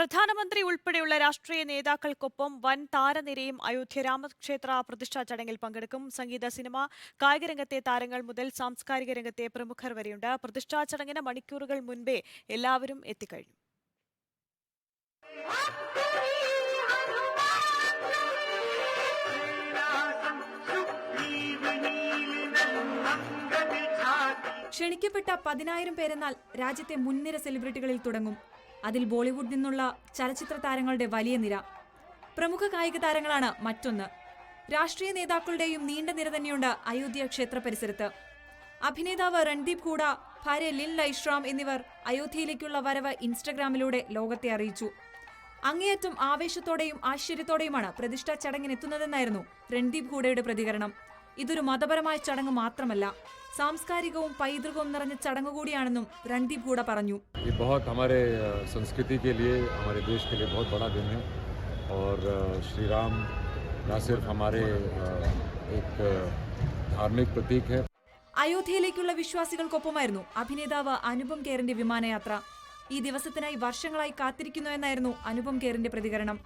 പ്രധാനമന്ത്രി ഉൾപ്പെടെയുള്ള രാഷ്ട്രീയ നേതാക്കൾക്കൊപ്പം വൻ താരനിരയും അയോധ്യ രാമക്ഷേത്ര പ്രതിഷ്ഠാ ചടങ്ങിൽ പങ്കെടുക്കും. സംഗീത സിനിമ കായിക രംഗത്തെ താരങ്ങൾ മുതൽ സാംസ്കാരിക രംഗത്തെ പ്രമുഖർ വരെയുണ്ട്. പ്രതിഷ്ഠാ ചടങ്ങിന് മണിക്കൂറുകൾ മുൻപേ എല്ലാവരും എത്തിക്കഴിഞ്ഞു. ക്ഷണിക്കപ്പെട്ട പതിനായിരം പേരെന്നാൽ രാജ്യത്തെ മുൻനിര സെലിബ്രിറ്റികളിൽ തുടങ്ങും. അതിൽ ബോളിവുഡ് നിന്നുള്ള ചലച്ചിത്ര താരങ്ങളുടെ വലിയ നിര. പ്രമുഖ കായിക താരങ്ങളാണ് മറ്റൊന്ന്. രാഷ്ട്രീയ നേതാക്കളുടെയും നീണ്ട നിര തന്നെയുണ്ട് അയോധ്യ ക്ഷേത്ര പരിസരത്ത്. അഭിനേതാവ് രൺദീപ് ഹൂഡ ഭാര്യ ലിൻ ലൈഷ്റാം എന്നിവർ അയോധ്യയിലേക്കുള്ള വരവ് ഇൻസ്റ്റഗ്രാമിലൂടെ ലോകത്തെ അറിയിച്ചു. അങ്ങേയറ്റം ആവേശത്തോടെയും ആശ്ചര്യത്തോടെയുമാണ് പ്രതിഷ്ഠാ ചടങ്ങിനെത്തുന്നതെന്നായിരുന്നു രൺദീപ് ഹൂഡയുടെ പ്രതികരണം. ഇതൊരു മതപരമായ ചടങ്ങ് മാത്രമല്ല സാംസ്കാരികവും പൈതൃകവും നിറഞ്ഞ ചടങ്ങ് കൂടിയാണെന്നും രൺദീപ് കൂടെ പറഞ്ഞു. അയോധ്യയിലേക്കുള്ള വിശ്വാസികൾക്കൊപ്പമായിരുന്നു അഭിനേതാവ് അനുപം കേറിന്റെ വിമാനയാത്ര. ഈ ദിവസത്തിനായി വർഷങ്ങളായി കാത്തിരിക്കുന്നു എന്നായിരുന്നു അനുപം കേറിന്റെ പ്രതികരണം.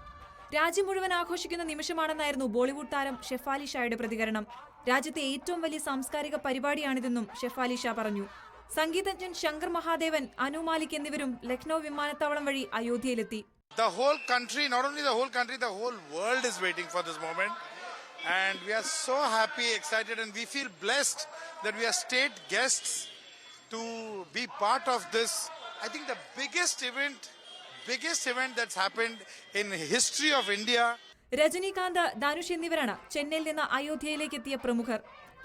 രാജ്യം മുഴുവൻ ആഘോഷിക്കുന്ന നിമിഷമാണെന്നായിരുന്നു ബോളിവുഡ് താരം ഷെഫാലി ഷായുടെ പ്രതികരണം. രാജ്യത്തെ ഏറ്റവും വലിയ സാംസ്കാരിക പരിപാടിയാണിതെന്നും ഷെഫാലി ഷാ പറഞ്ഞു. സംഗീതജ്ഞൻ ശങ്കർ മഹാദേവൻ അനു എന്നിവരും ലക്നൌ വിമാനത്താവളം വഴി അയോധ്യയിലെത്തി. The whole country not only the whole country the whole world is waiting for this moment and we are so happy excited and we feel blessed that we are state guests to be part of this I think the biggest event biggest event that's happened in history of India. Rajinikanth Dhanush എന്നിവരാണ് ചെന്നൈയിൽ നിന്ന് അയോധ്യയിലേക്ക് എത്തിയ പ്രമുഖർ.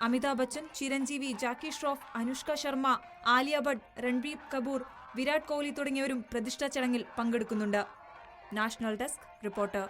അമിതാഭ് ബച്ചൻ ചിരഞ്ജീവി ജാക്കി ഷ്രോഫ് അനുഷ്ക ശർമ്മ ആലിയ ഭട്ട് രൺബീർ കപൂർ വിരാട് കോഹ്ലി തുടങ്ങിയവരും പ്രതിഷ്ഠാ ചടങ്ങിൽ പങ്കെടുക്കുന്നുണ്ട്. National desk reporter.